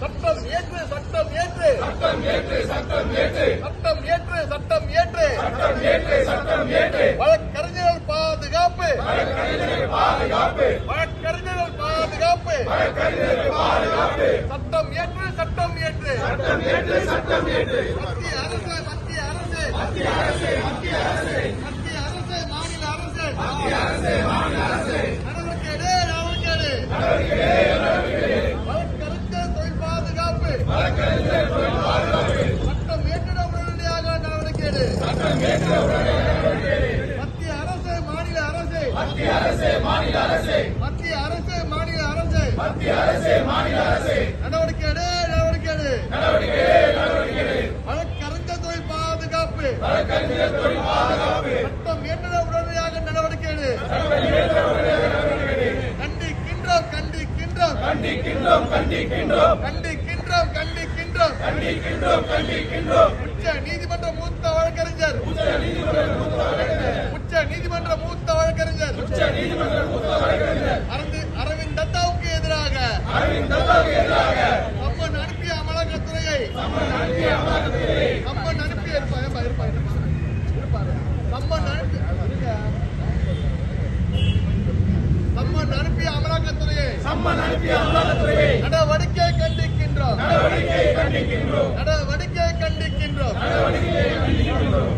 சட்டம் ஏற்று சட்டம் ஏற்று. சட்டம் ஏற்று சட்டம் ஏற்று. சட்டம் ஏற்று சட்டம் ஏற்று. சட்டம் ஏற்று சட்டம் ஏற்று. வழக்கறிஞர்கள் பாதுகாப்பு. வழக்கறிஞர்கள் பாதுகாப்பு. வழக்கறிஞர்கள் பாதுகாப்பு. வழக்கறிஞர்கள் பாதுகாப்பு. சட்டம் ஏற்று சட்டம் ஏற்று. சட்டம் ஏற்று சட்டம் ஏற்று. மத்திய அரசு மத்திய அரசு. மத்திய அரசு மத்திய அரசு மத்திய அரசு மாநில அரசு மத்திய அரசு மாநில அரசு நடவடிக்கை எடு, நடவடிக்கை எடு. வழக்கறிஞர் தொழில் பாதுகாப்பு சட்டம் ஏற்றிட உடனடியாக நடவடிக்கை எடு. மத்திய அரசு மாநில அரசு. மத்திய அரசு மாநில அரசு. மத்திய அரசு மாநில அரசு மத்திய அரசு மாநில அரசு நடவடிக்கை எடு நடவடிக்கை நடவடிக்கை வழக்கறிஞர் தொழில் பாதுகாப்பு. வழக்கறிஞர் தொழில் பாதுகாப்பு சட்டம் ஏற்றிட உடனடியாக நடவடிக்கை கண்டிக்கின்றோம் கண்டிக்கின்றோம் கண்டிக்கின்றோம். கண்டிக்கின்றோம் கண்டிக்கின்றோம். கண்டிக்கின்றோம் உச்ச நீதிமன்ற மூத்த வழக்கறிஞர். உச்ச நீதிமன்ற மூத்த வழக்கறிஞர். அரவிந்த் தத்தாவுக்கு எதிராக. சம்மன் அனுப்பிய அமலாக்கத்துறையை சம்மன் அனுப்பிய இருப்பா இருப்பா இருப்பா இருப்பா. சம்மன் அனுப்பி. சம்மன் அனுப்பிய அமலாக்கத்துறையை சம்மன் அனுப்பிய அமலாக்கத்துறையை நடவடிக்கை கண்டிக்கின்றோம். நடவடிக்கை கண்டிக்கின்றோம். நடவடிக்கை கண்டிக்கின்றோம்.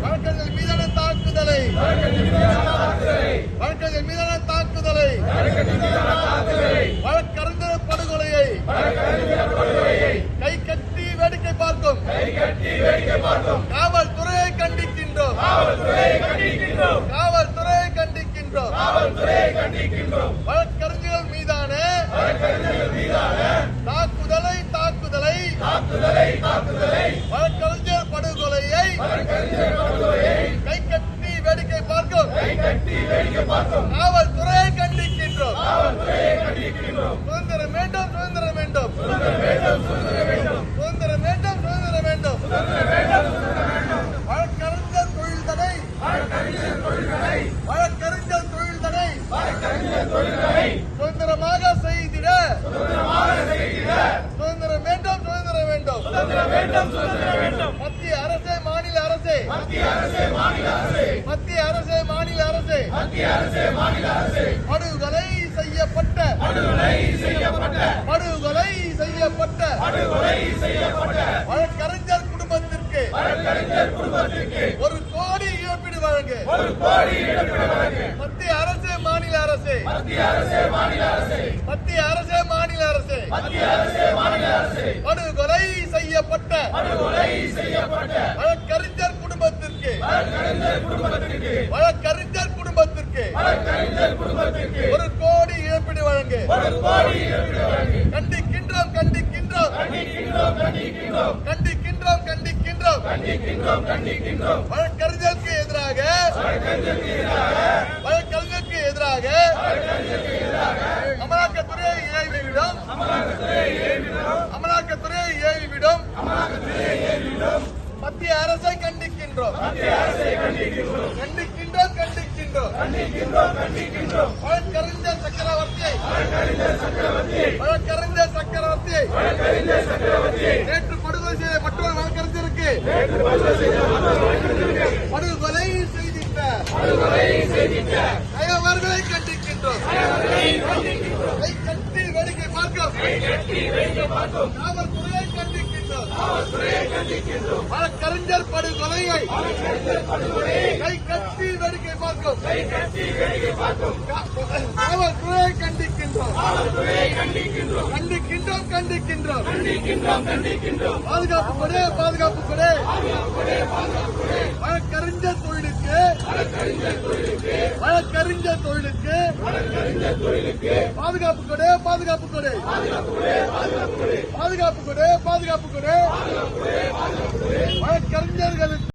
வழக்கறிஞர் மீதான தாக்குதலை. வழக்கறிஞர் மீதான தாக்குதலை. வழக்கறிஞர் படுகொலையை. கை கட்டி வேடிக்கை பார்க்கும். கை கட்டி வேடிக்கை பார்க்கும். காவல்துறையை கண்டிக்கின்றோம். காவல்துறையை கண்டிக்கின்றோம். காவல்துறையை கண்டிக்கின்றோம் காவல்துறையை கண்டிக்கின்றோம் வழக்கறிஞர்கள் மீதான வழக்கறிஞர்கள் மீதான தாக்குதலை தாக்குதலை தாக்குதலை தாக்குதலை. வழக்கறிஞர் படுகொலையை வழக்கறிஞர் படுகொலையை கை கட்டி வேடிக்கை பார்க்கும். கை கட்டி வேடிக்கை பார்க்கும். காவல்துறையை கண்டிக்கின்றோம். காவல்துறையை கண்டிக்கின்றோம். சுதந்திரம் வேண்டும் சுதந்திரம் வேண்டும். சுதந்திரம் வேண்டும் சுதந்திரம் வேண்டும் சுதந்திரம் வேண்டும் சுதந்திரம் வேண்டும் சுதந்திரம் வேண்டும் சுதந்திரம் வேண்டும் வழக்கறிஞர் தொழில் தடை வழக்கறிஞர் தொழில் தடை வழக்கறிஞர் தொழில் தடை வழக்கறிஞர் தொழில் தடை சுதந்திரமாக செய்திட சுதந்திரமாக செய்திட சுதந்திரம் வேண்டும் சுதந்திரம் வேண்டும் சுதந்திரம் வேண்டும் சுதந்திரம் வேண்டும் மத்திய அரசே மாநில அரசே மத்திய அரசே மாநில அரசே மத்திய அரசே மாநில அரசே மத்திய அரசே மாநில அரசே படுகொலை செய்யப்பட்ட. படுகொலை செய்யப்பட்ட. படுகொலை செய்யப்பட்ட. படுகொலை செய்யப்பட்ட. வழக்கறிஞர் குடும்பத்திற்கு. வழக்கறிஞர் குடும்பத்திற்கு. ஒரு கோடி இழப்பீடு வழங்கு. ஒரு கோடி இழப்பீடு வழங்கு. மத்திய அரசு மாநில அரசு. மத்திய அரசு மாநில அரசு. மத்திய அரசு மாநில அரசு. மத்திய அரசு மாநில அரசு. படுகொலை செய்யப்பட்ட. படுகொலை செய்யப்பட்ட. வழக்கறிஞர் குடும்பத்திற்கு. வழக்கறிஞர் குடும்பத்திற்கு. குடும்பத்திற்கு ஒரு கோடி இழப்பீடு வழங்கு. கண்டிக்கின்றோம் கண்டிக்கின்றோம். கண்டிக்கின்றோம் கண்டிக்கின்றோம். கண்டிக்கின்றோம் வழக்கறிஞருக்கு எதிராக. வழக்கறிஞருக்கு எதிராக. அமலாக்கத்துறை ஏவிவிடும். அமலாக்கத்துறை ஏவிவிடும். மத்திய அரசை கண்டிக்கின்றோம். கண்டிக்கின்றோம். கண்டிக்கின்றோம். கண்டிக்கின்றோம் கண்டிக்கின்றோம். வழக்கறிஞர் சக்கரவர்த்தியை வழக்கறிஞர் சக்கரவர்த்தியை வழக்கறிஞர் சக்கரவர்த்தியை வழக்கறிஞர் சக்கரவர்த்தியை நேற்று படுகொலை செய்த மற்றொரு வழக்கறிஞருக்கு. படுகொலை செய்திட்ட படுகொலை செய்திட்ட அயவர்களை கண்டிக்கின்றோம் கை கட்டி வேடிக்கை பார்க்கும் கை கட்டி வேடிக்கை பார்க்கும் காவல்துறையை கண்டிக்கின்றோம் காவல்துறையை கண்டிக்கின்றோம் வழக்கறிஞர் படுகொலையை கை கட்டி வேடிக்கை பார்க்கும். காவல்துறையை கண்டிக்கின்றோம். காவல்துறையை கண்டிக்கின்றோம். கண்டிக்கின்றோம் கண்டிக்கின்றோம். கண்டிக்கின்றோம் கண்டிக்கின்றோம். பாதுகாப்பு கொடு பாதுகாப்பு கொடு வழக்கறிஞர் தொழிலுக்கு. வழக்கறிஞர் தொழிலுக்கு. பாதுகாப்பு கொடு பாதுகாப்பு கொடு பாதுகாப்பு கொடு பாதுகாப்பு கொடு வழக்கறிஞர்களுக்கு